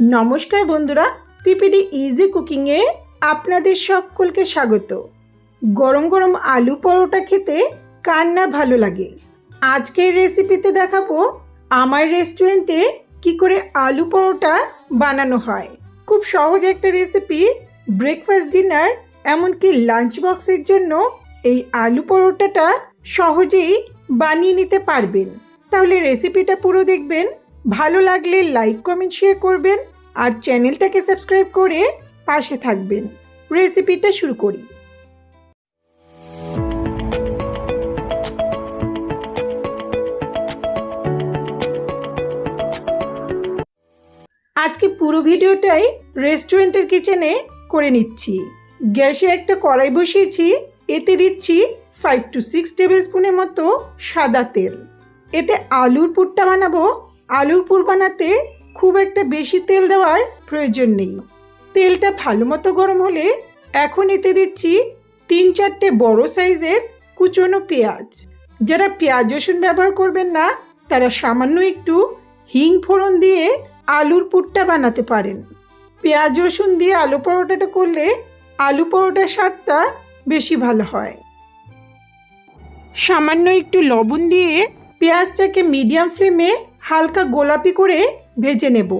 নমস্কার বন্ধুরা PPD easy কুকিংয়ে আপনাদের সকলকে স্বাগত। গরম গরম আলু পরোটা খেতে কার না ভালো লাগে? আজকের রেসিপিতে দেখাবো, আমার রেস্টুরেন্টে কি করে আলু পরোটা বানানো হয়। খুব সহজ একটা রেসিপি ব্রেকফাস্ট ডিনার এমনকি লাঞ্চ বক্সের জন্য এই আলু পরোটাটা সহজেই বানিয়ে নিতে পারবেন। তাহলে রেসিপিটা পুরো দেখবেন। ভালো লাগলে লাইক কমেন্ট শেয়ার করবেন আর চ্যানেলটাকে সাবস্ক্রাইব করে পাশে থাকবেন। রেসিপিটা শুরু করি। আজকে পুরো ভিডিওটাই রেস্টুরেন্টের কিচেনে করে নিচ্ছি। গ্যাসে একটা কড়াই বসিয়েছি, এতে দিচ্ছি ফাইভ টু সিক্স টেবিল স্পুনের মতো সাদা তেল। এতে আলুর পুরটা বানাবো আলুর পুর বানাতে খুব একটা বেশি তেল দেওয়ার প্রয়োজন নেই। তেলটা ভালো মতো গরম হলে এখন এতে দিচ্ছি তিন চারটে বড় সাইজের কুচনো পেঁয়াজ। যারা পেঁয়াজ, রসুন ব্যবহার করবেন না, তারা সামান্য একটু হিং ফোড়ন দিয়ে আলুর পুরটা বানাতে পারেন। পেঁয়াজ, রসুন দিয়ে আলু পরোটাটা করলে আলু পরোটার স্বাদটা বেশি ভালো হয়। সামান্য একটু লবণ দিয়ে পেঁয়াজটাকে মিডিয়াম ফ্লেমে হালকা গোলাপি করে ভেজে নেব।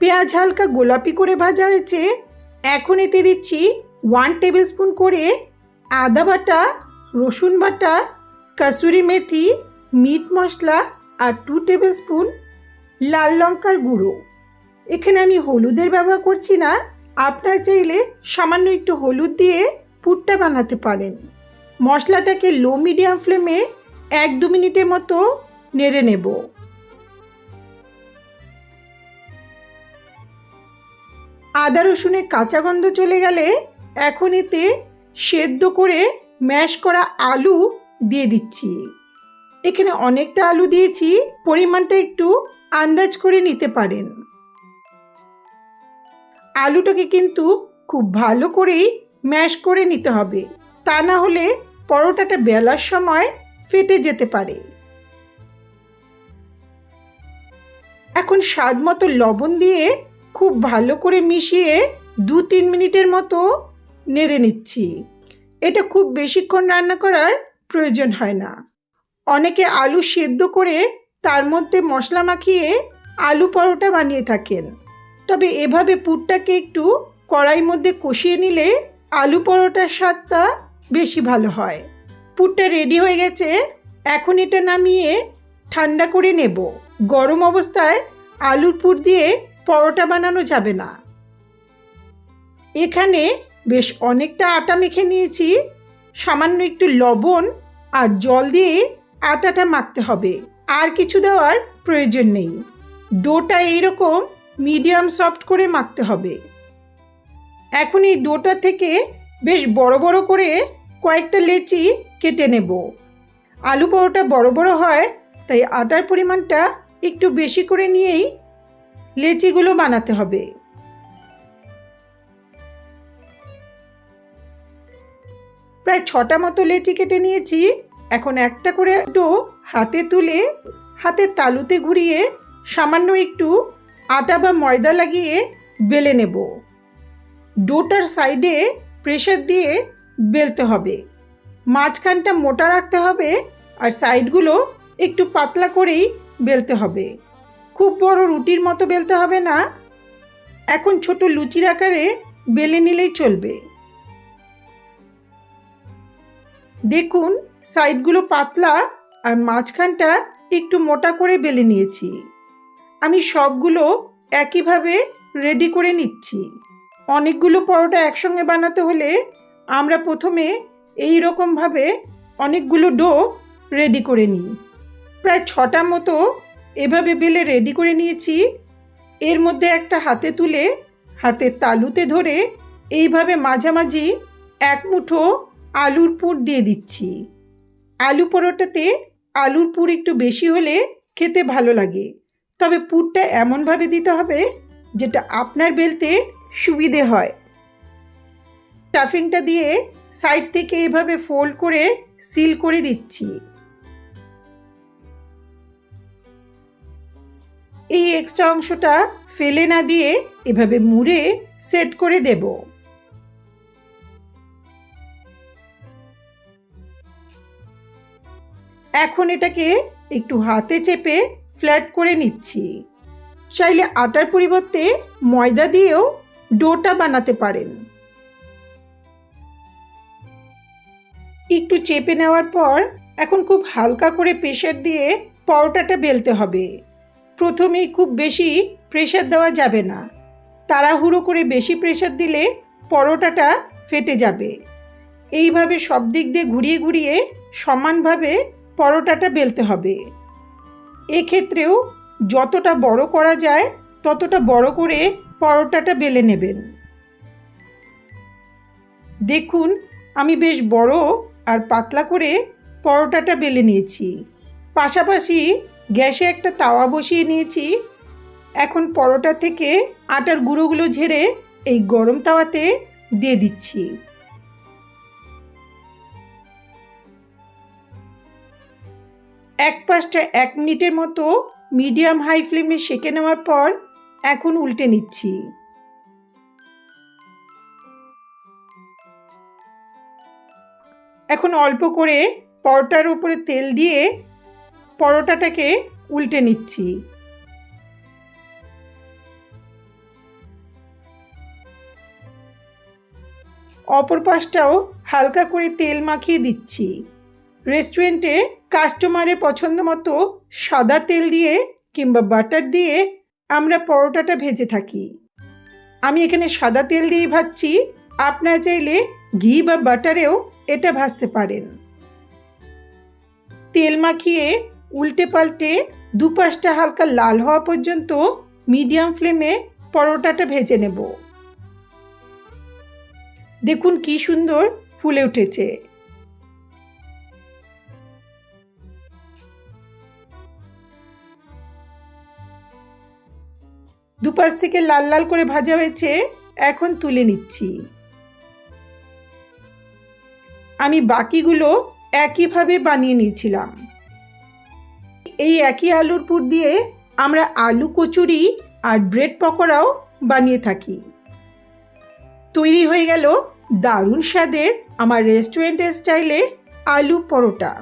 পেঁয়াজ হালকা গোলাপি করে ভাজা হয়েছে। এখন এতে দিচ্ছি ওয়ান টেবিল স্পুন করে আদা বাটা, রসুন বাটা, কাসুরি মেথি, মিট মশলা আর টু টেবিল স্পুন লাল লঙ্কার গুঁড়ো। এখানে আমি হলুদের ব্যবহার করছি না। আপনারা চাইলে সামান্য একটু হলুদ দিয়ে পুরটা বানাতে পারেন। মশলাটাকে লো মিডিয়াম ফ্লেমে এক দু মিনিটের মতো নেড়ে নেব। আদা, রসুনের কাঁচা গন্ধ চলে গেলে এখন এতে সেদ্ধ করে ম্যাশ করা আলু দিয়ে দিচ্ছি। এখানে অনেকটা আলু দিয়েছি, পরিমাণটা একটু আন্দাজ করে নিতে পারেন। আলুটাকে কিন্তু খুব ভালো করেই ম্যাশ করে নিতে হবে। তা না হলে পরোটাটা বেলার সময় ফেটে যেতে পারে। এখন স্বাদ মতো লবণ দিয়ে খুব ভালো করে মিশিয়ে দু তিন মিনিটের মতো নেড়ে নিচ্ছি। এটা খুব বেশিক্ষণ রান্না করার প্রয়োজন হয় না। অনেকে আলু সেদ্ধ করে তার মধ্যে মশলা মাখিয়ে আলু পরোটা বানিয়ে থাকেন। তবে এভাবে পুরটাকে একটু কড়াইয়ের মধ্যে কষিয়ে নিলে আলু পরোটার স্বাদটা বেশি ভালো হয়। পুরটা রেডি হয়ে গেছে, এখন এটা নামিয়ে ঠান্ডা করে নেব। গরম অবস্থায় আলুর পুর দিয়ে পরোটা বানানো যাবে না। এখানে বেশ অনেকটা আটা মেখে নিয়েছি। সামান্য একটু লবণ আর জল দিয়ে আটাটা মাখতে হবে। আর কিছু দেওয়ার প্রয়োজন নেই। ডোটা এইরকম মিডিয়াম সফট করে মাখতে হবে। এখন এই ডোটা থেকে বেশ বড় বড় করে কয়েকটা লেচি কেটে নেব। আলু পরোটা বড় বড় হয়, তাই আটার পরিমাণটা একটু বেশি করে নিয়েই লেচিগুলো বানাতে হবে। প্রায় ছটা মতো লেচি কেটে নিয়েছি। এখন একটা করে ডো হাতে তুলে হাতের তালুতে ঘুরিয়ে সামান্য একটু আটা বা ময়দা লাগিয়ে বেলে নেব। ডোটার সাইডে প্রেশার দিয়ে বেলতে হবে। মাঝখানটা মোটা রাখতে হবে আর সাইডগুলো একটু পাতলা করেই বেলতে হবে। খুব বড় রুটির মতো বেলতে হবে না। এখন ছোট লুচির আকারে বেলে নিলেই চলবে। দেখুন, সাইডগুলো পাতলা আর মাঝখানটা একটু মোটা করে বেলে নিয়েছি। আমি সবগুলো একইভাবে রেডি করে নিচ্ছি। অনেকগুলো পরোটা একসঙ্গে বানাতে হলে আমরা প্রথমে এই রকমভাবে অনেকগুলো ডো রেডি করে নিই। প্রায় ছটা মতো এভাবে বেলে রেডি করে নিয়েছি। এর মধ্যে একটা হাতে তুলে, হাতের তালুতে ধরে এইভাবে মাঝামাঝি এক মুঠো আলুর পুর দিয়ে দিচ্ছি। আলু পরোটাতে আলুর পুর একটু বেশি হলে খেতে ভালো লাগে। তবে পুরটা এমনভাবে দিতে হবে যেটা আপনার বেলতে সুবিধে হয়। স্টাফিংটা দিয়ে সাইড থেকে এভাবে ফোল্ড করে সিল করে দিচ্ছি। এই এক্সট্রা অংশটা ফেলে না দিয়ে এভাবে মুড়ে সেট করে দেব। এখন এটাকে একটু হাতে চেপে ফ্ল্যাট করে নিচ্ছি। চাইলে আটার পরিবর্তে ময়দা দিয়েও ডোটা বানাতে পারেন। একটু চেপে নেওয়ার পর এখন খুব হালকা করে প্রেশার দিয়ে পরোটাটা বেলতে হবে। প্রথমেই খুব বেশি প্রেশার দেওয়া যাবে না। তাড়াহুড়ো করে বেশি প্রেশার দিলে পরোটাটা ফেটে যাবে। এইভাবে সব দিক দিয়ে ঘুরিয়ে ঘুরিয়ে সমানভাবে পরোটাটা বেলতে হবে। এক্ষেত্রেও যতটা বড় করা যায়, ততটা বড় করে পরোটাটা বেলে নেবেন। দেখুন, আমি বেশ বড় আর পাতলা করে পরোটাটা বেলে নিয়েছি। পাশাপাশি গ্যাসে একটা তাওয়া বসিয়ে নিয়েছি। এখন পরোটা থেকে আটার গুঁড়োগুলো ঝেড়ে এই গরম তাওয়াতে দিয়ে দিচ্ছি। এক পাশটা এক মিনিটের মতো মিডিয়াম হাই ফ্লেমে সেঁকে নেওয়ার পর এখন উল্টে নিচ্ছি। এখন অল্প করে পরোটার উপরে তেল দিয়ে পরোটাটাকে উল্টে নিচ্ছি। অপর পাশটাও হালকা করে তেল মাখিয়ে দিচ্ছি। রেস্টুরেন্টে কাস্টমারের পছন্দ মতো সাদা তেল দিয়ে কিংবা বাটার দিয়ে আমরা পরোটাটা ভেজে থাকি। আমি এখানে সাদা তেল দিয়ে ভাজছি। আপনারা চাইলে ঘি বা বাটারেও এটা ভাজতে পারেন। তেল মাখিয়ে উল্টে পাল্টে দুপাশটা হালকা লাল হওয়া পর্যন্ত মিডিয়াম ফ্লেমে পরোটাটা ভেজে নেব। দেখুন কি সুন্দর ফুলে উঠেছে। দুপাশ থেকে লাল লাল করে ভাজা হয়েছে, এখন তুলে নিচ্ছি। আমি বাকিগুলো একইভাবে বানিয়ে নিয়েছিলাম। এই একই আলুর পুর দিয়ে আমরা আলু কচুরি আর ব্রেড পকোড়াও বানিয়ে থাকি। তৈরি হয়ে গেল দারুণ স্বাদের আমার রেস্টুরেন্টের স্টাইলে আলু পরোটা।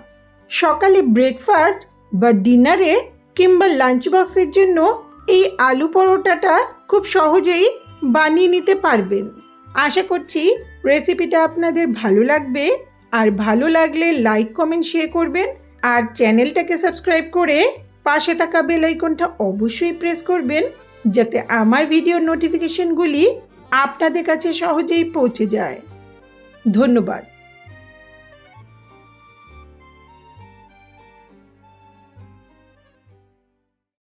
সকালে ব্রেকফাস্ট বা ডিনারে কিংবা লাঞ্চ বক্সের জন্য এই আলু পরোটাটা খুব সহজেই বানিয়ে নিতে পারবেন। আশা করছি রেসিপিটা আপনাদের ভালো লাগবে। আর ভালো লাগলে লাইক কমেন্ট শেয়ার করবেন। আর চ্যানেলটাকে সাবস্ক্রাইব করে পাশে থাকা বেল আইকনটা অবশ্যই প্রেস করবেন, যাতে আমার ভিডিওর নোটিফিকেশনগুলি আপনাদের কাছে সহজেই পৌঁছে যায়। ধন্যবাদ।